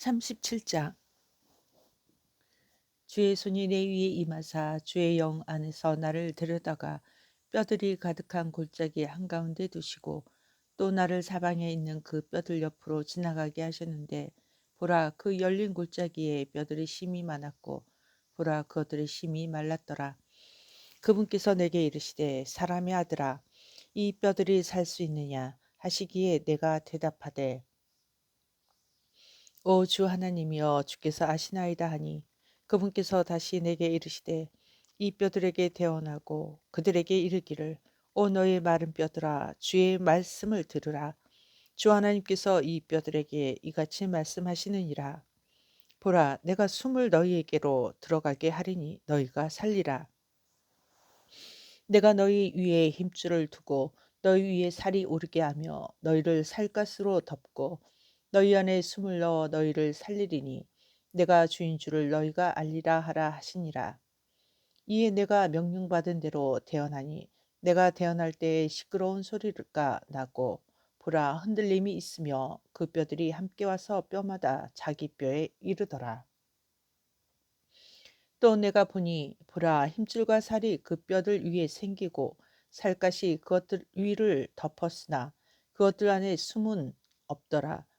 37장 주의 손이 내 위에 임하사 주의 영 안에서 나를 데려다가 뼈들이 가득한 골짜기 한가운데 두시고 또 나를 사방에 있는 그 뼈들 옆으로 지나가게 하셨는데 보라 그 열린 골짜기에 뼈들이 심이 많았고 보라 그것들의 심이 말랐더라. 그분께서 내게 이르시되 사람의 아들아 이 뼈들이 살 수 있느냐 하시기에 내가 대답하되 오 주 하나님이여 주께서 아시나이다 하니 그분께서 다시 내게 이르시되 이 뼈들에게 대언하고 그들에게 이르기를 오 너의 마른 뼈들아 주의 말씀을 들으라. 주 하나님께서 이 뼈들에게 이같이 말씀하시느니라. 보라 내가 숨을 너희에게로 들어가게 하리니 너희가 살리라. 내가 너희 위에 힘줄을 두고 너희 위에 살이 오르게 하며 너희를 살갗으로 덮고 너희 안에 숨을 넣어 너희를 살리리니 내가 주인 줄을 너희가 알리라 하라 하시니라. 이에 내가 명령받은 대로 대언하니 내가 대언할 때에 시끄러운 소리가 나고 보라 흔들림이 있으며 그 뼈들이 함께 와서 뼈마다 자기 뼈에 이르더라. 또 내가 보니 보라 힘줄과 살이 그 뼈들 위에 생기고 살갗이 그것들 위를 덮었으나 그것들 안에 숨은 없더라.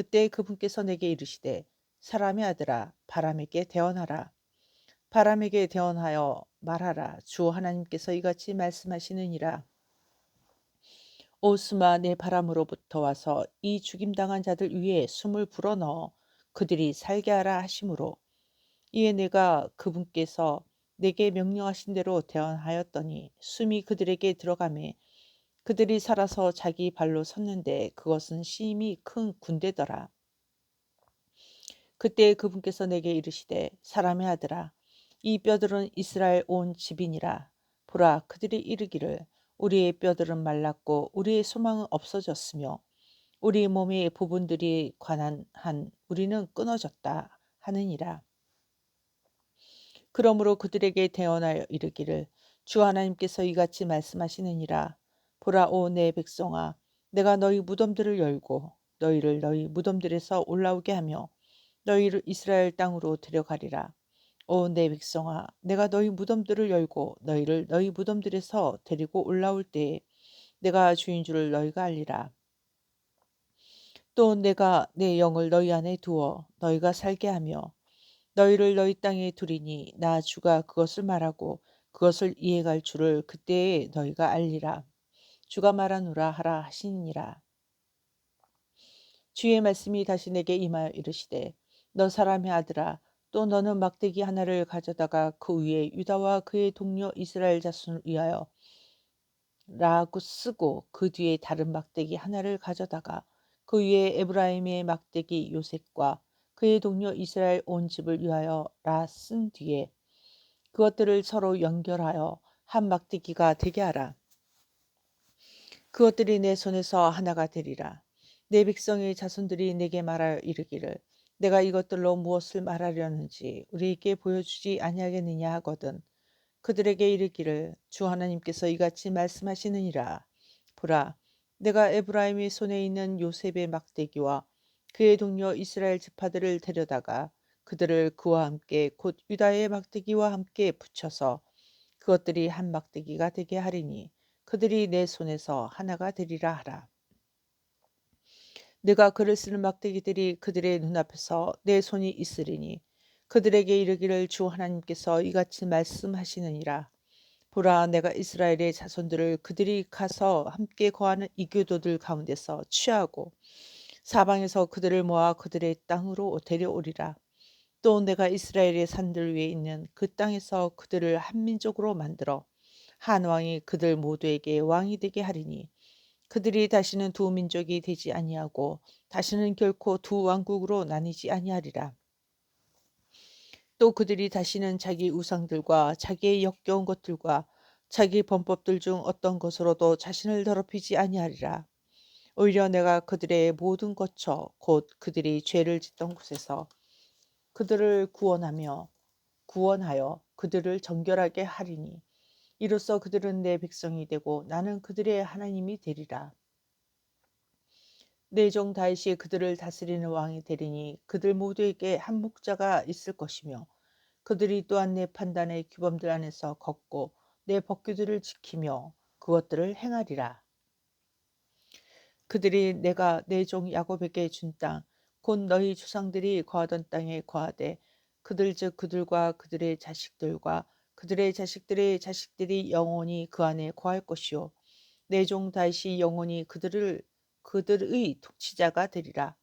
그때 그분께서 내게 이르시되 사람의 아들아 바람에게 대언하라. 바람에게 대언하여 말하라. 주 하나님께서 이같이 말씀하시느니라. 오스마 내 바람으로부터 와서 이 죽임당한 자들 위에 숨을 불어넣어 그들이 살게 하라 하심으로 이에 내가 그분께서 내게 명령하신 대로 대언하였더니 숨이 그들에게 들어가매 그들이 살아서 자기 발로 섰는데 그것은 심히 큰 군대더라. 그때 그분께서 내게 이르시되 사람의 아들아 이 뼈들은 이스라엘 온 집이니라. 보라 그들이 이르기를 우리의 뼈들은 말랐고 우리의 소망은 없어졌으며 우리 몸의 부분들이 관한 한 우리는 끊어졌다 하느니라. 그러므로 그들에게 대언하여 이르기를 주 하나님께서 이같이 말씀하시느니라 보라 오내 백성아 내가 너희 무덤들을 열고 너희를 너희 무덤들에서 올라오게 하며 너희를 이스라엘 땅으로 데려가리라. 오 내 백성아 내가 너희 무덤들을 열고 너희를 너희 무덤들에서 데리고 올라올 때에 내가 주인 줄을 너희가 알리라. 또 내가 내 영을 너희 안에 두어 너희가 살게 하며 너희를 너희 땅에 두리니 나 주가 그것을 말하고 그것을 이해갈 줄을 그때에 너희가 알리라. 주가 말하노라 하라 하시니라. 주의 말씀이 다시 내게 임하여 이르시되 너 사람의 아들아 또 너는 막대기 하나를 가져다가 그 위에 유다와 그의 동료 이스라엘 자손을 위하여 라고 쓰고 그 뒤에 다른 막대기 하나를 가져다가 그 위에 에브라임의 막대기 요셉과 그의 동료 이스라엘 온 집을 위하여 라 쓴 뒤에 그것들을 서로 연결하여 한 막대기가 되게 하라. 그것들이 내 손에서 하나가 되리라. 내 백성의 자손들이 내게 말하여 이르기를 내가 이것들로 무엇을 말하려는지 우리에게 보여주지 아니하겠느냐 하거든. 그들에게 이르기를 주 하나님께서 이같이 말씀하시느니라. 보라, 내가 에브라임의 손에 있는 요셉의 막대기와 그의 동료 이스라엘 지파들을 데려다가 그들을 그와 함께 곧 유다의 막대기와 함께 붙여서 그것들이 한 막대기가 되게 하리니 그들이 내 손에서 하나가 되리라 하라. 내가 글을 쓰는 막대기들이 그들의 눈앞에서 내 손이 있으리니 그들에게 이르기를 주 하나님께서 이같이 말씀하시느니라. 보라 내가 이스라엘의 자손들을 그들이 가서 함께 거하는 이교도들 가운데서 취하고 사방에서 그들을 모아 그들의 땅으로 데려오리라. 또 내가 이스라엘의 산들 위에 있는 그 땅에서 그들을 한민족으로 만들어 한 왕이 그들 모두에게 왕이 되게 하리니 그들이 다시는 두 민족이 되지 아니하고 다시는 결코 두 왕국으로 나뉘지 아니하리라. 또 그들이 다시는 자기 우상들과 자기의 역겨운 것들과 자기 범법들 중 어떤 것으로도 자신을 더럽히지 아니하리라. 오히려 내가 그들의 모든 거처 곧 그들이 죄를 짓던 곳에서 그들을 구원하며 구원하여 그들을 정결하게 하리니 이로써 그들은 내 백성이 되고 나는 그들의 하나님이 되리라. 내종 다윗이 그들을 다스리는 왕이 되리니 그들 모두에게 한 목자가 있을 것이며 그들이 또한 내 판단의 규범들 안에서 걷고 내 법규들을 지키며 그것들을 행하리라. 그들이 내가 내 종 야곱에게 준 땅, 곧 너희 조상들이 거하던 땅에 거하되 그들 즉 그들과 그들의 자식들과 그들의 자식들의 자식들이 영원히 그 안에 거할 것이요 내 종 다시 영원히 그들을 그들의 통치자가 되리라.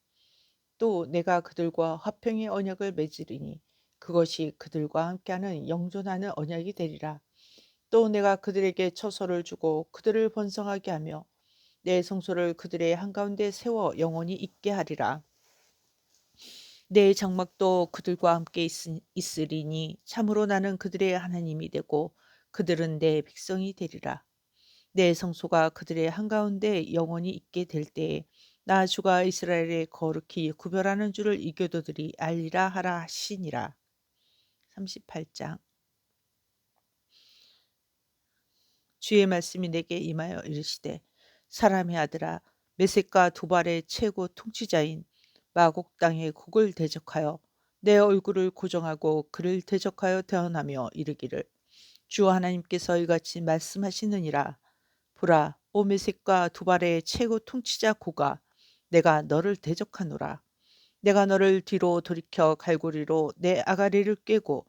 또 내가 그들과 화평의 언약을 맺으리니 그것이 그들과 함께하는 영존하는 언약이 되리라. 또 내가 그들에게 처소를 주고 그들을 번성하게 하며 내 성소를 그들의 한가운데 세워 영원히 있게 하리라. 내 장막도 그들과 함께 있, 있으리니 참으로 나는 그들의 하나님이 되고 그들은 내 백성이 되리라. 내 성소가 그들의 한가운데 영원히 있게 될 때에 나 주가 이스라엘의 거룩히 구별하는 줄을 이교도들이 알리라 하라 하시니라. 38장 주의 말씀이 내게 임하여 이르시되 사람의 아들아 메섹과 두발의 최고 통치자인 마곡 땅의 곡을 대적하여 내 얼굴을 고정하고 그를 대적하여 태어나며 이르기를 주 하나님께서 이같이 말씀하시느니라. 보라 오 메섹과 두발의 최고 통치자 고가 내가 너를 대적하노라. 내가 너를 뒤로 돌이켜 갈고리로 내 아가리를 꿰고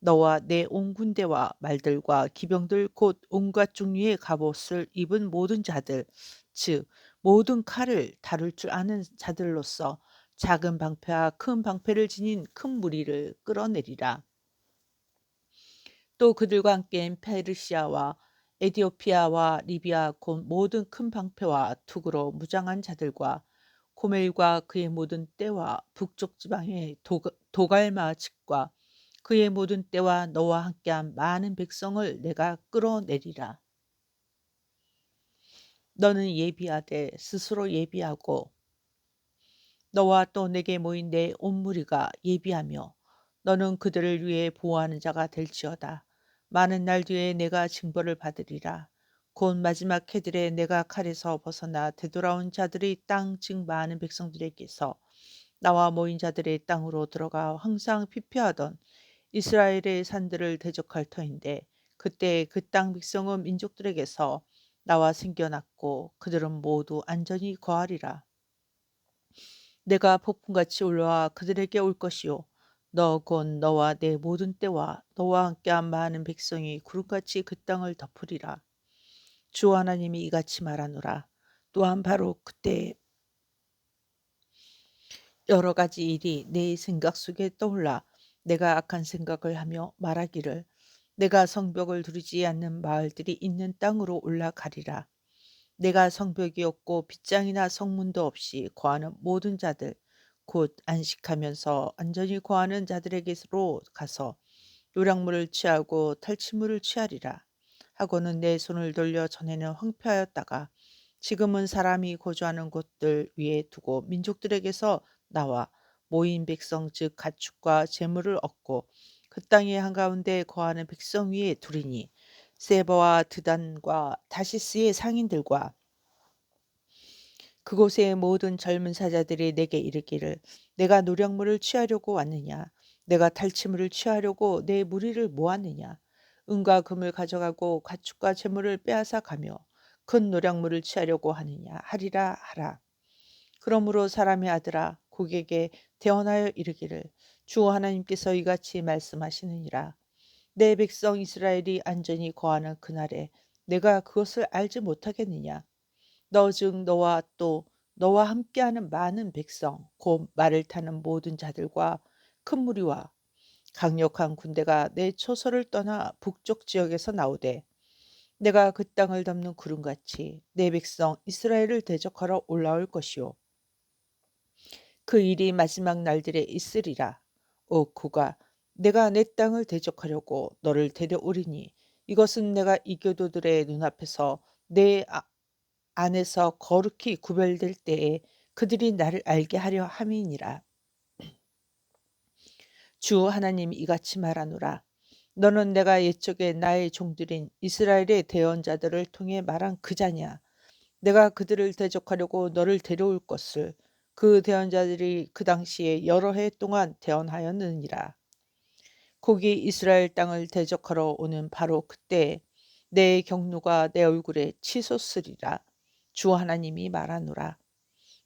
너와 내 온 군대와 말들과 기병들 곧 온갖 종류의 갑옷을 입은 모든 자들 즉 모든 칼을 다룰 줄 아는 자들로서 작은 방패와 큰 방패를 지닌 큰 무리를 끌어내리라. 또 그들과 함께 페르시아와 에디오피아와 리비아 곧 모든 큰 방패와 투구로 무장한 자들과 고멜과 그의 모든 때와 북쪽 지방의 도갈마 측과 그의 모든 때와 너와 함께한 많은 백성을 내가 끌어내리라. 너는 예비하되 스스로 예비하고 너와 또 내게 모인 내 온 무리가 예비하며 너는 그들을 위해 보호하는 자가 될지어다. 많은 날 뒤에 내가 징벌을 받으리라. 곧 마지막 해들에 내가 칼에서 벗어나 되돌아온 자들의 땅 즉 많은 백성들에게서 나와 모인 자들의 땅으로 들어가 항상 피폐하던 이스라엘의 산들을 대적할 터인데 그때 그 땅 백성은 민족들에게서 나와 생겨났고 그들은 모두 안전히 거하리라. 내가 폭풍같이 올라와 그들에게 올 것이요 너 곧 너와 내 모든 때와 너와 함께한 많은 백성이 구름같이 그 땅을 덮으리라. 주 하나님이 이같이 말하노라. 또한 바로 그때 여러 가지 일이 내 생각 속에 떠올라 내가 악한 생각을 하며 말하기를 내가 성벽을 두르지 않는 마을들이 있는 땅으로 올라가리라. 내가 성벽이 없고 빗장이나 성문도 없이 거하는 모든 자들 곧 안식하면서 안전히 거하는 자들에게로 가서 요량물을 취하고 탈취물을 취하리라. 하고는 내 손을 돌려 전에는 황폐하였다가 지금은 사람이 거주하는 곳들 위에 두고 민족들에게서 나와 모인 백성 즉 가축과 재물을 얻고 그 땅의 한가운데 거하는 백성 위에 두리니 세버와 드단과 다시스의 상인들과 그곳의 모든 젊은 사자들이 내게 이르기를 내가 노력물을 취하려고 왔느냐? 내가 탈취물을 취하려고 내 무리를 모았느냐? 은과 금을 가져가고 가축과 재물을 빼앗아 가며 큰 노력물을 취하려고 하느냐? 하리라 하라. 그러므로 사람의 아들아 고객에 대언하여 이르기를 주 하나님께서 이같이 말씀하시느니라. 내 백성 이스라엘이 안전히 거하는 그날에 내가 그것을 알지 못하겠느냐? 너 즉 너와 또 너와 함께하는 많은 백성 곧 말을 타는 모든 자들과 큰 무리와 강력한 군대가 내 초소를 떠나 북쪽 지역에서 나오되 내가 그 땅을 덮는 구름같이 내 백성 이스라엘을 대적하러 올라올 것이요 그 일이 마지막 날들에 있으리라. 오 구가 내가 내 땅을 대적하려고 너를 데려오리니 이것은 내가 이교도들의 눈앞에서 내 아, 안에서 거룩히 구별될 때에 그들이 나를 알게 하려 함이니라. 주 하나님이 이같이 말하노라. 너는 내가 옛적에 나의 종들인 이스라엘의 대언자들을 통해 말한 그 자냐. 내가 그들을 대적하려고 너를 데려올 것을 그 대언자들이 그 당시에 여러 해 동안 대언하였느니라. 거기 이스라엘 땅을 대적하러 오는 바로 그때 내 경노가 내 얼굴에 치솟으리라. 주 하나님이 말하노라.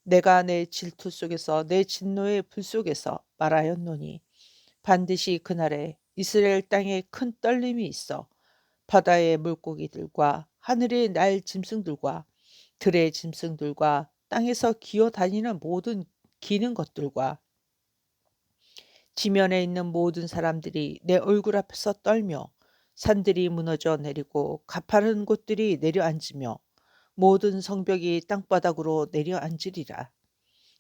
내가 내 질투 속에서 내 진노의 불 속에서 말하였노니 반드시 그날에 이스라엘 땅에 큰 떨림이 있어 바다의 물고기들과 하늘의 날 짐승들과 들의 짐승들과 땅에서 기어 다니는 모든 기는 것들과 지면에 있는 모든 사람들이 내 얼굴 앞에서 떨며 산들이 무너져 내리고 가파른 곳들이 내려앉으며 모든 성벽이 땅바닥으로 내려앉으리라.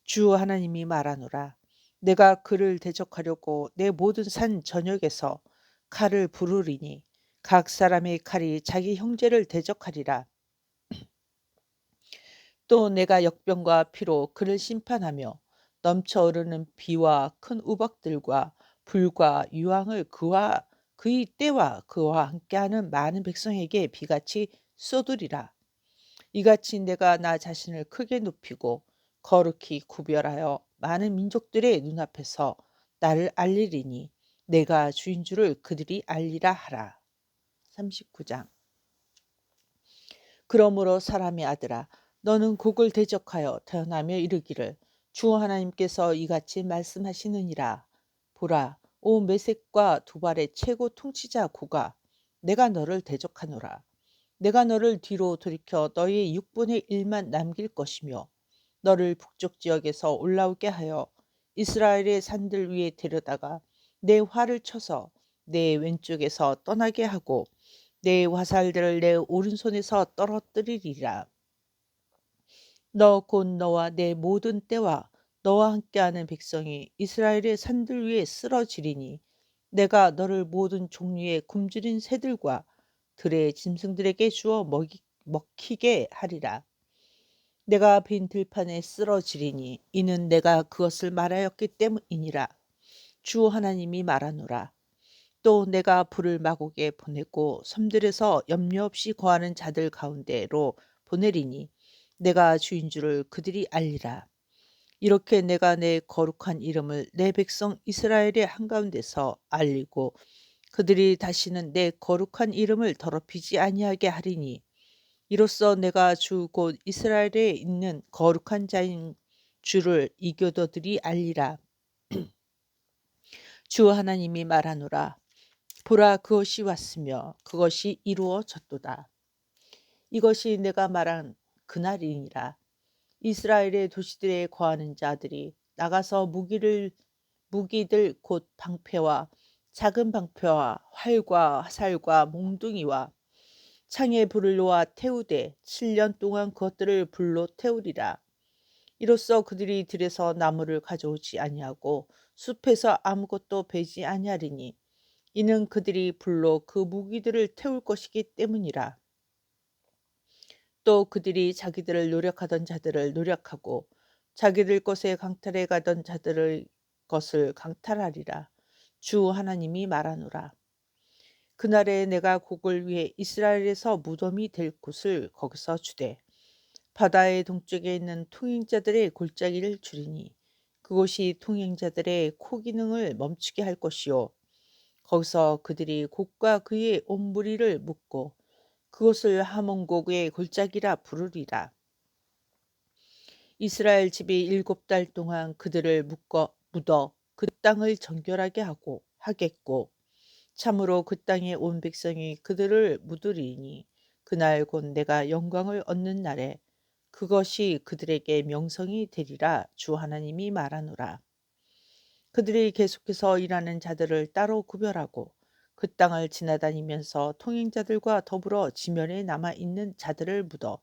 주 하나님이 말하노라. 내가 그를 대적하려고 내 모든 산 전역에서 칼을 부르리니 각 사람의 칼이 자기 형제를 대적하리라. 또 내가 역병과 피로 그를 심판하며 넘쳐 흐르는 비와 큰 우박들과 불과 유황을 그와 그의 때와 그와 함께하는 많은 백성에게 비같이 쏟으리라. 이같이 내가 나 자신을 크게 높이고 거룩히 구별하여 많은 민족들의 눈앞에서 나를 알리리니 내가 주인 줄을 그들이 알리라 하라. 39장 그러므로 사람의 아들아 너는 곡을 대적하여 태어나며 이르기를 주 하나님께서 이같이 말씀하시느니라 보라 오 메색과 두발의 최고 통치자 고가 내가 너를 대적하노라 내가 너를 뒤로 돌이켜 너의 6분의 1만 남길 것이며 너를 북쪽 지역에서 올라오게 하여 이스라엘의 산들 위에 데려다가 내 활을 쳐서 내 왼쪽에서 떠나게 하고 내 화살들을 내 오른손에서 떨어뜨리리라. 너 곧 너와 내 모든 때와 너와 함께하는 백성이 이스라엘의 산들 위에 쓰러지리니 내가 너를 모든 종류의 굶주린 새들과 들의 짐승들에게 주어 먹이, 먹히게 하리라. 내가 빈 들판에 쓰러지리니 이는 내가 그것을 말하였기 때문이니라. 주 하나님이 말하노라. 또 내가 불을 마곡에 보내고 섬들에서 염려 없이 거하는 자들 가운데로 보내리니 내가 주인 줄을 그들이 알리라. 이렇게 내가 내 거룩한 이름을 내 백성 이스라엘의 한가운데서 알리고 그들이 다시는 내 거룩한 이름을 더럽히지 아니하게 하리니 이로써 내가 주 곧 이스라엘에 있는 거룩한 자인 주를 이교도들이 알리라. 주 하나님이 말하노라. 보라 그것이 왔으며 그것이 이루어졌도다. 이것이 내가 말한 그날이니라. 이스라엘의 도시들에 거하는 자들이 나가서 무기를 무기들 곧 방패와 작은 방패와 활과 화살과 몽둥이와 창에 불을 놓아 태우되 7년 동안 그것들을 불로 태우리라. 이로써 그들이 들에서 나무를 가져오지 아니하고 숲에서 아무것도 베지 아니하리니 이는 그들이 불로 그 무기들을 태울 것이기 때문이라. 또 그들이 자기들을 노력하던 자들을 노력하고 자기들 것에 강탈해 가던 자들의 것을 강탈하리라. 주 하나님이 말하노라. 그날에 내가 곡을 위해 이스라엘에서 무덤이 될 곳을 거기서 주되 바다의 동쪽에 있는 통행자들의 골짜기를 줄이니 그곳이 통행자들의 코 기능을 멈추게 할 것이요 거기서 그들이 곡과 그의 온 무리를 묶고 그것을 하몬곡의 골짜기라 부르리라. 이스라엘 집이 일곱 달 동안 그들을 묶어 묻어 그 땅을 정결하게 하고 하겠고 참으로 그 땅의 온 백성이 그들을 묻으리니 그날 곧 내가 영광을 얻는 날에 그것이 그들에게 명성이 되리라 주 하나님이 말하노라. 그들이 계속해서 일하는 자들을 따로 구별하고 그 땅을 지나다니면서 통행자들과 더불어 지면에 남아 있는 자들을 묻어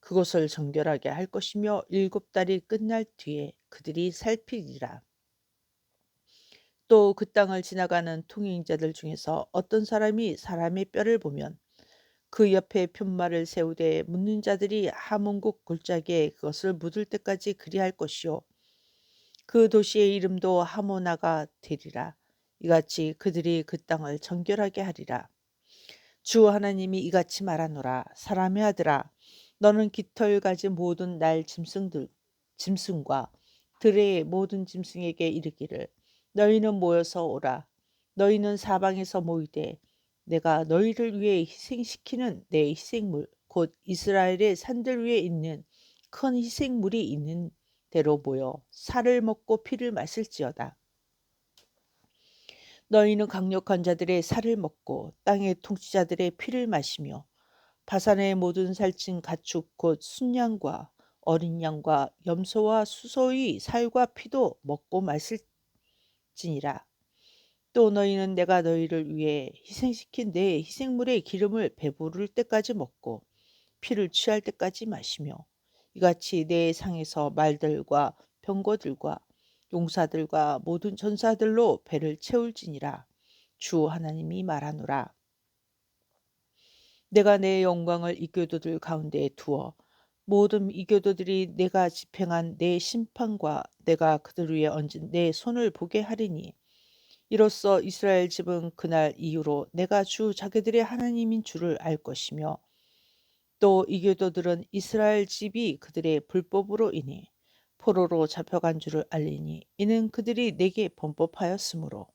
그것을 정결하게 할 것이며 일곱 달이 끝날 뒤에 그들이 살피리라. 또 그 땅을 지나가는 통행자들 중에서 어떤 사람이 사람의 뼈를 보면 그 옆에 편말을 세우되 묻는 자들이 하몬국 골짜기에 그것을 묻을 때까지 그리할 것이요 그 도시의 이름도 하모나가 되리라 이같이 그들이 그 땅을 정결하게 하리라. 주 하나님이 이같이 말하노라. 사람의 아들아 너는 깃털 가진 모든 날 짐승들 짐승과 들의 모든 짐승에게 이르기를 너희는 모여서 오라. 너희는 사방에서 모이되 내가 너희를 위해 희생시키는 내 희생물 곧 이스라엘의 산들 위에 있는 큰 희생물이 있는 대로 모여 살을 먹고 피를 마실지어다. 너희는 강력한 자들의 살을 먹고 땅의 통치자들의 피를 마시며 바산의 모든 살찐 가축 곧 순양과 어린 양과 염소와 수소의 살과 피도 먹고 마실지니라. 또 너희는 내가 너희를 위해 희생시킨 내 희생물의 기름을 배부를 때까지 먹고 피를 취할 때까지 마시며 이같이 내 상에서 말들과 병거들과 용사들과 모든 전사들로 배를 채울지니라. 주 하나님이 말하노라. 내가 내 영광을 이교도들 가운데 두어. 모든 이교도들이 내가 집행한 내 심판과 내가 그들 위에 얹은 내 손을 보게 하리니. 이로써 이스라엘 집은 그날 이후로 내가 주 자기들의 하나님인 줄을 알 것이며 또 이교도들은 이스라엘 집이 그들의 불법으로 인해 포로로 잡혀간 줄을 알리니 이는 그들이 내게 범법하였으므로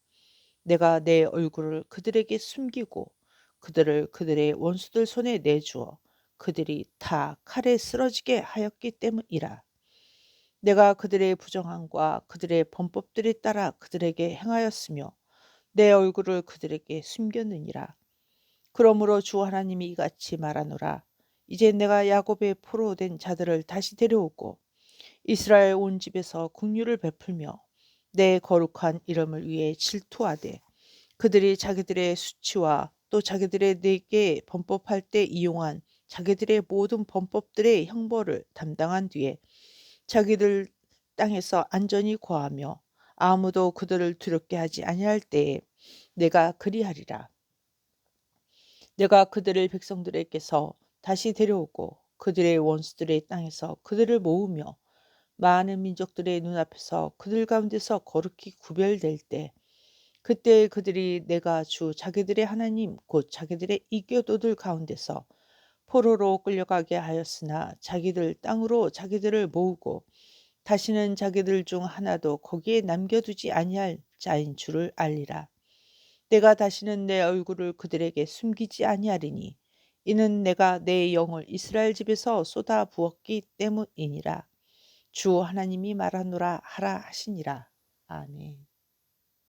내가 내 얼굴을 그들에게 숨기고 그들을 그들의 원수들 손에 내주어 그들이 다 칼에 쓰러지게 하였기 때문이라. 내가 그들의 부정함과 그들의 범법들에 따라 그들에게 행하였으며 내 얼굴을 그들에게 숨겼느니라. 그러므로 주 하나님이 이같이 말하노라. 이제 내가 야곱의 포로된 자들을 다시 데려오고 이스라엘 온 집에서 국류를 베풀며 내 거룩한 이름을 위해 질투하되 그들이 자기들의 수치와 또 자기들의 내게 범법할 때 이용한 자기들의 모든 범법들의 형벌을 담당한 뒤에 자기들 땅에서 안전히 거하며 아무도 그들을 두렵게 하지 아니할 때에 내가 그리하리라. 내가 그들을 백성들에게서 다시 데려오고 그들의 원수들의 땅에서 그들을 모으며 많은 민족들의 눈앞에서 그들 가운데서 거룩히 구별될 때 그때 그들이 내가 주 자기들의 하나님 곧 자기들의 이교도들 가운데서 포로로 끌려가게 하였으나 자기들 땅으로 자기들을 모으고 다시는 자기들 중 하나도 거기에 남겨두지 아니할 자인 줄을 알리라. 내가 다시는 내 얼굴을 그들에게 숨기지 아니하리니 이는 내가 내 영을 이스라엘 집에서 쏟아 부었기 때문이니라. 주 하나님이 말하노라 하라 하시니라. 아멘.